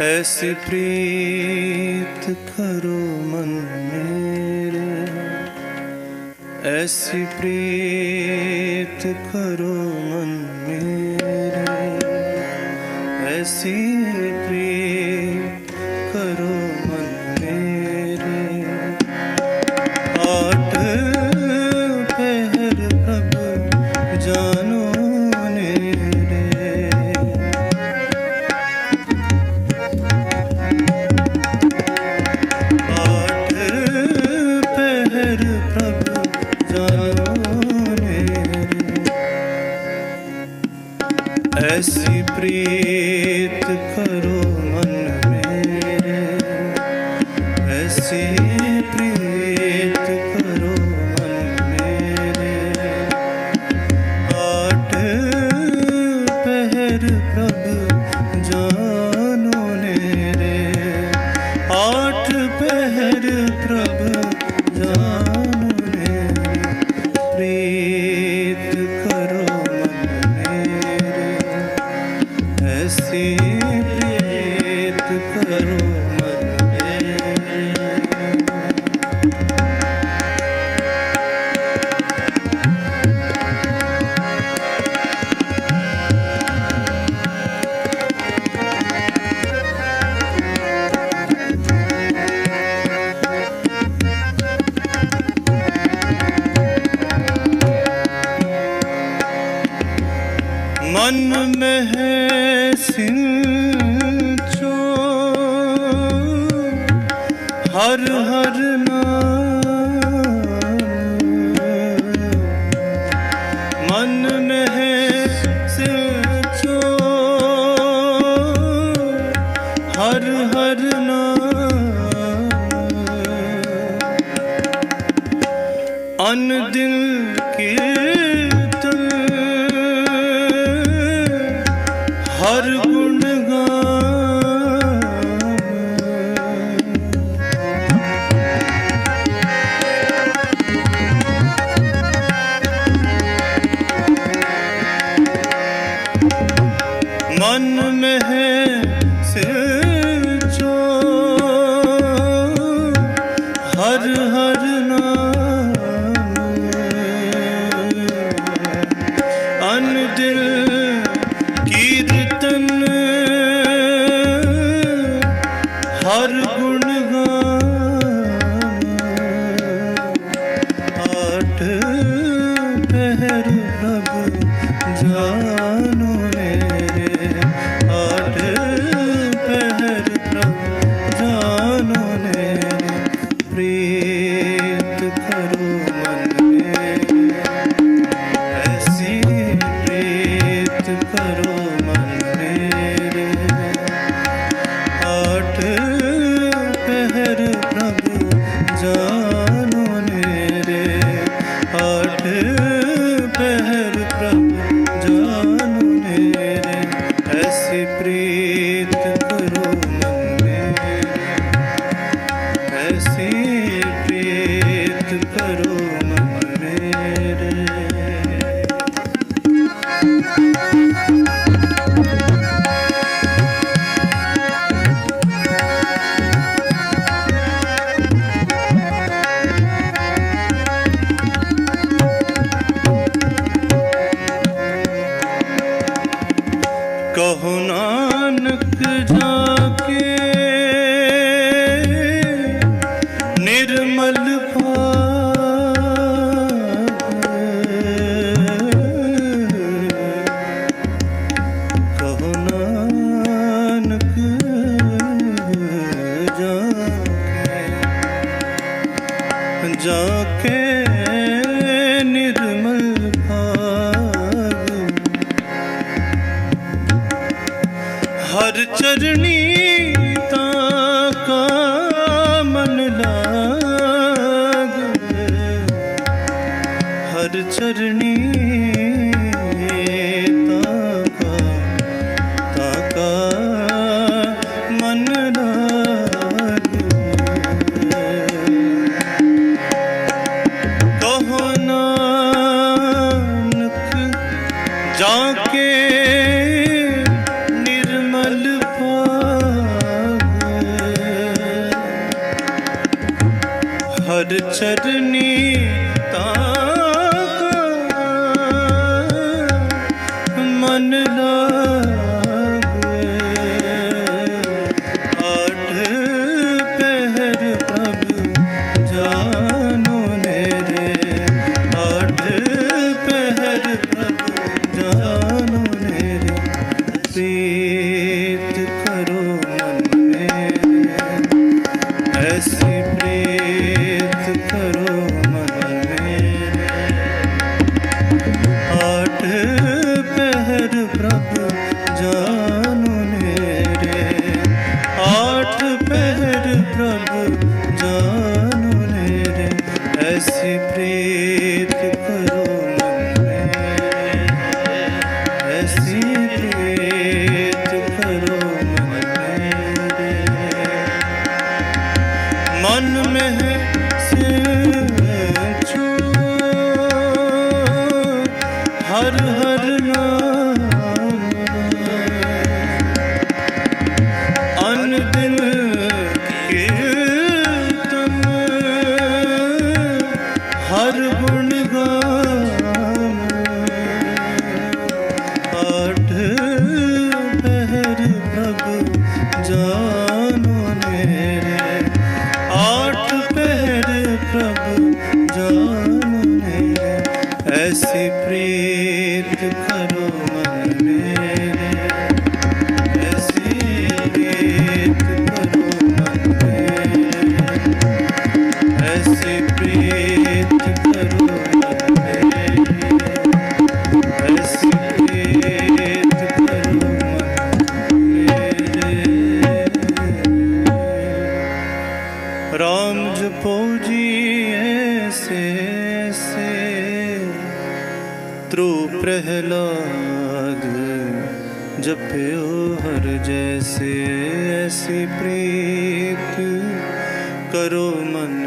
ਐਸੀ ਪ੍ਰੀਤ ਕਰੋ ਮਨ ਮੇਰੇ ਐਸੀ ਪ੍ਰੀਤ ਕਰੋ ਮਨ ਮੇਰੇ ਐਸੀ ਐਸੀ ਪ੍ਰੀਤ ਕਰੋ। ਮਨ ਮਹਿ ਸਿੰਚੋ ਹਰ ਹਰ ਨਾਮ ਮਨ ਮਹਿ ਸਿੰਚੋ ਹਰ ਹਰ ਨਾਮ ਅਨ ਦਿਲ ਕੀਰਤਨ ਹਰ ਗੁਣ ਆਠ ਪਹਿਰ ਪ੍ਰਭ ਜਾਨੋ ਨੇਰੇ ਆਠ ਪਹਿਰ ਪ੍ਰਭ ਜਾਨੋ ਨੇਰੇ ਪ੍ਰੀਤ ਕਰੋ ਮਨ ਮੇਰੇ। ਐਸੀ ਪ੍ਰੀਤ ਕਰੋ ਮਨ ਮੇਰੇ। ਕਹੋ ਚਰਨੀ ਤਾਕਾ ਤਾਕਾ ਮਨ ਲਾਗ। ਕਹੋ ਹਰ ਚਰਨੀ ਤਾਂ ਕਰੋ ਮਨ ਮੇ ਮਿੱਤਰੋ ਪ੍ਰਹਿਲਾਦ ਜਪਿਓ ਹਰ ਜੈਸੇ ਐਸੀ ਪ੍ਰੀਤੀ ਕਰੋ ਮਨ